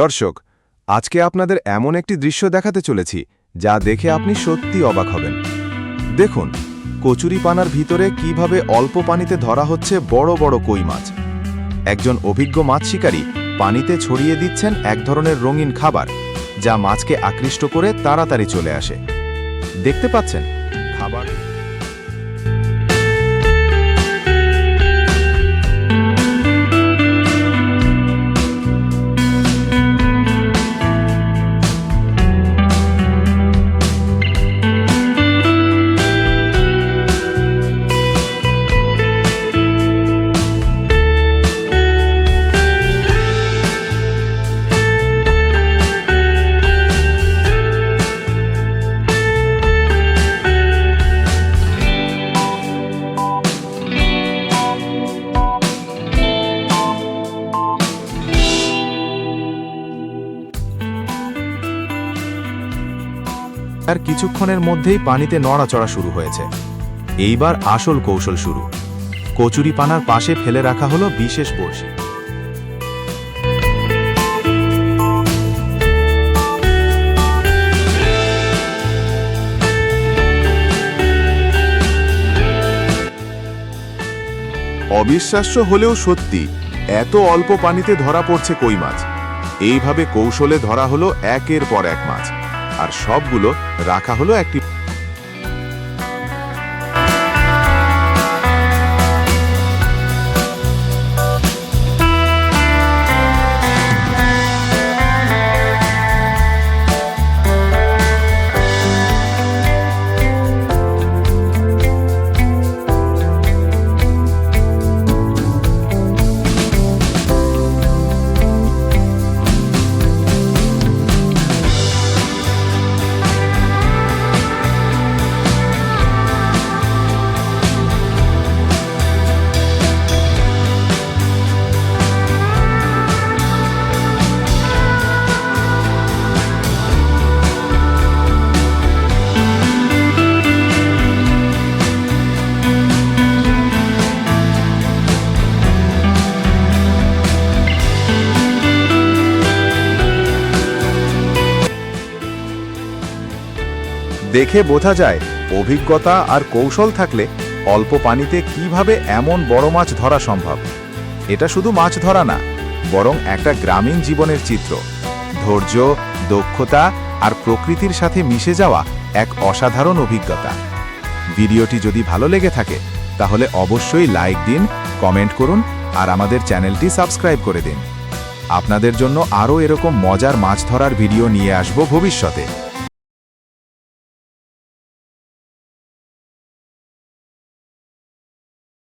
দর্শক, আজকে আপনাদের এমন একটি দৃশ্য দেখাতে চলেছি, যা দেখে আপনি সত্যি অবাক হবেন। দেখুন, কচুরি পানার ভিতরে কীভাবে অল্প পানিতে ধরা হচ্ছে বড় বড় কই মাছ। একজন অভিজ্ঞ মাছ শিকারী পানিতে ছড়িয়ে দিচ্ছেন এক ধরনের রঙিন খাবার, যা মাছকে আকৃষ্ট করে তাড়াতাড়ি চলে আসে। দেখতে পাচ্ছেন, খাবার আর কিছুক্ষণের মধ্যেই পানিতে নড়াচড়া শুরু হয়েছে। এইবার আসল কৌশল শুরু। কচুরি পানার পাশে ফেলে রাখা হলো বিশেষ বড়শি। অবিশ্বাস্য হলেও সত্যি, এত অল্প পানিতে ধরা পড়ছে কই মাছ? এইভাবে কৌশলে ধরা হলো একের পর এক মাছ। আর সবগুলো রাখা হলো একটি দেখে বোঝা যায় অভিজ্ঞতা আর কৌশল থাকলে অল্প পানিতে কীভাবে এমন বড় মাছ ধরা সম্ভব। এটা শুধু মাছ ধরা না, বরং একটা গ্রামীণ জীবনের চিত্র। ধৈর্য, দক্ষতা আর প্রকৃতির সাথে মিশে যাওয়া এক অসাধারণ অভিজ্ঞতা। ভিডিওটি যদি ভালো লেগে থাকে, তাহলে অবশ্যই লাইক দিন, কমেন্ট করুন আর আমাদের চ্যানেলটি সাবস্ক্রাইব করে দিন। আপনাদের জন্য আরও এরকম মজার মাছ ধরার ভিডিও নিয়ে আসব ভবিষ্যতে।